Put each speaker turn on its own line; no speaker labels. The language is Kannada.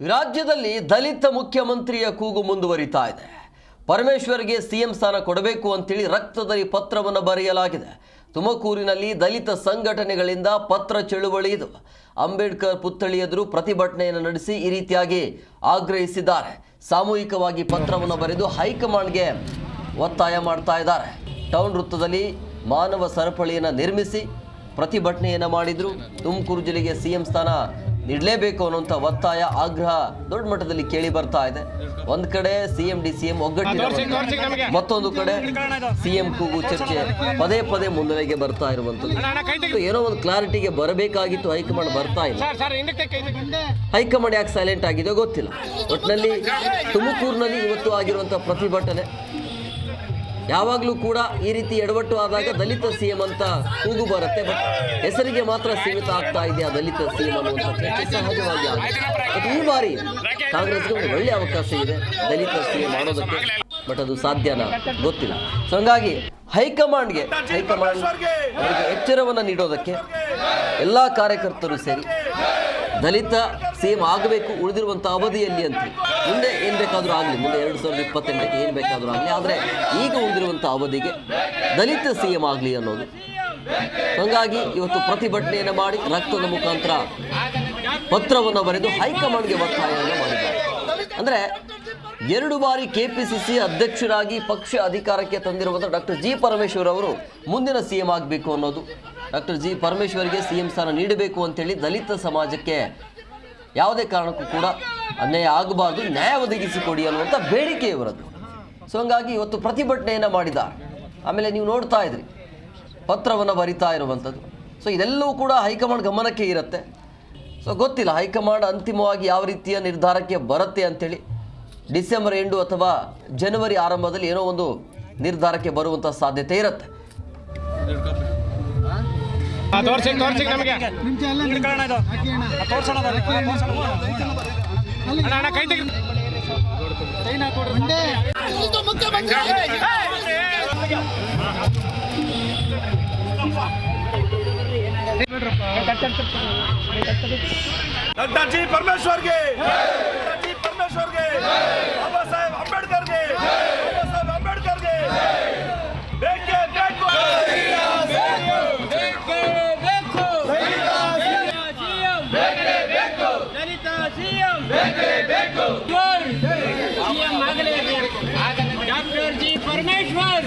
ರಾಜ್ಯದಲ್ಲಿ ದಲಿತ ಮುಖ್ಯಮಂತ್ರಿಯ ಕೂಗು ಮುಂದುವರಿತಾ ಇದೆ. ಪರಮೇಶ್ವರ್ಗೆ ಸಿಎಂ ಸ್ಥಾನ ಕೊಡಬೇಕು ಅಂತೇಳಿ ರಕ್ತದಲ್ಲಿ ಪತ್ರವನ್ನು ಬರೆಯಲಾಗಿದೆ. ತುಮಕೂರಿನಲ್ಲಿ ದಲಿತ ಸಂಘಟನೆಗಳಿಂದ ಪತ್ರ ಚಳುವಳಿ ಇದು. ಅಂಬೇಡ್ಕರ್ ಪುತ್ಥಳಿ ಎದುರು ಪ್ರತಿಭಟನೆಯನ್ನು ನಡೆಸಿ ಈ ರೀತಿಯಾಗಿ ಆಗ್ರಹಿಸಿದ್ದಾರೆ. ಸಾಮೂಹಿಕವಾಗಿ ಪತ್ರವನ್ನು ಬರೆದು ಹೈಕಮಾಂಡ್ಗೆ ಒತ್ತಾಯ ಮಾಡ್ತಾ ಇದ್ದಾರೆ. ಟೌನ್ ವೃತ್ತದಲ್ಲಿ ಮಾನವ ಸರಪಳಿಯನ್ನು ನಿರ್ಮಿಸಿ ಪ್ರತಿಭಟನೆಯನ್ನು ಮಾಡಿದರು. ತುಮಕೂರು ಜಿಲ್ಲೆಗೆ ಸಿಎಂ ಸ್ಥಾನ ನೀಡಲೇಬೇಕು ಅನ್ನುವಂಥ ಒತ್ತಾಯ ಆಗ್ರಹ ದೊಡ್ಡ ಮಟ್ಟದಲ್ಲಿ ಕೇಳಿ ಬರ್ತಾ ಇದೆ. ಒಂದು ಕಡೆ ಸಿ ಎಂ ಡಿ ಸಿಎಂ ಒಗ್ಗಟ್ಟಿನ ಒತ್ತಾಯ. ಮತ್ತೊಂದು ಕಡೆ ಸಿ ಎಂ ಕೂಗು ಚರ್ಚೆ ಪದೇ ಪದೇ ಮುನ್ನೆಲೆಗೆ ಬರ್ತಾ ಇರುವಂಥದ್ದು. ಏನೋ ಒಂದು ಕ್ಲಾರಿಟಿಗೆ ಬರಬೇಕಾಗಿತ್ತು ಹೈಕಮಾಂಡ್ ಬರ್ತಾ ಇಲ್ಲ. ಹೈಕಮಾಂಡ್ ಯಾಕೆ ಸೈಲೆಂಟ್ ಆಗಿದೆ ಗೊತ್ತಿಲ್ಲ. ಒಟ್ಟಿನಲ್ಲಿ ತುಮಕೂರಿನಲ್ಲಿ ಇವತ್ತು ಆಗಿರುವಂಥ ಪ್ರತಿಭಟನೆ ಯಾವಾಗಲೂ ಕೂಡ ಈ ರೀತಿ ಎಡವಟ್ಟು ಆದಾಗ ದಲಿತ ಸಿಎಂ ಅಂತ ಕೂಗು ಬರುತ್ತೆ ಬಟ್ ಹೆಸರಿಗೆ ಮಾತ್ರ ಸೀಮಿತ ಆಗ್ತಾ ಇದೆ ಆ ದಲಿತ ಸಿಎಂ ಅನ್ನುವಂಥ ಸಹಜವಾಗಿ ಬಟ್ ಈ ಬಾರಿ ಕಾಂಗ್ರೆಸ್ಗೆ ಒಂದು ಒಳ್ಳೆ ಅವಕಾಶ ಇದೆ ದಲಿತ ಸಿಎಂ ಮಾಡೋದಕ್ಕೆ ಬಟ್ ಅದು ಸಾಧ್ಯನಾ ಗೊತ್ತಿಲ್ಲ. ಸೊ ಹಂಗಾಗಿ ಹೈಕಮಾಂಡ್ಗೆ, ಹೈಕಮಾಂಡ್ ಎಚ್ಚರವನ್ನು ನೀಡೋದಕ್ಕೆ ಎಲ್ಲ ಕಾರ್ಯಕರ್ತರು ಸೇರಿ ದಲಿತ ಸಿಎಂ ಆಗಬೇಕು ಉಳಿದಿರುವಂಥ ಅವಧಿಯಲ್ಲಿ ಅಂತ. ಮುಂದೆ ಏನು ಬೇಕಾದರೂ ಆಗಲಿ, ಮುಂದೆ ಎರಡು ಸಾವಿರದ ಇಪ್ಪತ್ತೆಂಟಕ್ಕೆ ಏನು ಬೇಕಾದರೂ ಆಗಲಿ, ಆದರೆ ಈಗ ಉಳಿದಿರುವಂಥ ಅವಧಿಗೆ ದಲಿತ ಸಿ ಎಂ ಆಗಲಿ ಅನ್ನೋದು. ಹಾಗಾಗಿ ಇವತ್ತು ಪ್ರತಿಭಟನೆಯನ್ನು ಮಾಡಿ ರಕ್ತದ ಮುಖಾಂತರ ಪತ್ರವನ್ನು ಬರೆದು ಹೈಕಮಾಂಡ್ಗೆ ಒತ್ತಾಯವನ್ನು ಮಾಡಿದ್ದಾರೆ. ಅಂದರೆ ಎರಡು ಬಾರಿ ಕೆಪಿಸಿಸಿ ಅಧ್ಯಕ್ಷರಾಗಿ ಪಕ್ಷ ಅಧಿಕಾರಕ್ಕೆ ತಂದಿರುವಂಥ ಡಾಕ್ಟರ್ ಜಿ ಪರಮೇಶ್ವರ್ ಅವರು ಮುಂದಿನ ಸಿ ಎಂ ಆಗಬೇಕು ಅನ್ನೋದು. ಡಾಕ್ಟರ್ ಜಿ ಪರಮೇಶ್ವರ್ಗೆ ಸಿ ಎಂ ಸ್ಥಾನ ನೀಡಬೇಕು ಅಂತೇಳಿ ದಲಿತ ಸಮಾಜಕ್ಕೆ ಯಾವುದೇ ಕಾರಣಕ್ಕೂ ಕೂಡ ಅನ್ಯಾಯ ಆಗಬಾರ್ದು, ನ್ಯಾಯ ಒದಗಿಸಿಕೊಡಿ ಅನ್ನುವಂಥ ಬೇಡಿಕೆ ಇವರದ್ದು. ಸೊ ಹಂಗಾಗಿ ಇವತ್ತು ಪ್ರತಿಭಟನೆಯನ್ನು ಮಾಡಿದ, ಆಮೇಲೆ ನೀವು ನೋಡ್ತಾ ಇದ್ರಿ, ಪತ್ರವನ್ನು ಬರಿತಾ ಇರುವಂಥದ್ದು ಸೊ ಇದೆಲ್ಲವೂ ಕೂಡ ಹೈಕಮಾಂಡ್ ಗಮನಕ್ಕೆ ಇರುತ್ತೆ. ಸೊ ಗೊತ್ತಿಲ್ಲ, ಹೈಕಮಾಂಡ್ ಅಂತಿಮವಾಗಿ ಯಾವ ರೀತಿಯ ನಿರ್ಧಾರಕ್ಕೆ ಬರುತ್ತೆ ಅಂಥೇಳಿ ಡಿಸೆಂಬರ್ ಎಂಡು ಅಥವಾ ಜನವರಿ ಆರಂಭದಲ್ಲಿ ಏನೋ ಒಂದು ನಿರ್ಧಾರಕ್ಕೆ ಬರುವಂಥ ಸಾಧ್ಯತೆ ಇರುತ್ತೆ.
ತೋರ್ಸಿ ತೋರ್ಸಿ ನಮಗೆ.
ತೋರ್ಸೋಣ.
ಅಣ್ಣ ಕೈ ತೆಗಿ
ಡಾಕ್ಟರ್ ಜಿ ಪರಮೇಶ್ವರ್ಗೆ. ಬೇಕು. ಆಗಲೇ
ಡಾಕ್ಟರ್ ಜಿ ಪರಮೇಶ್ವರ್.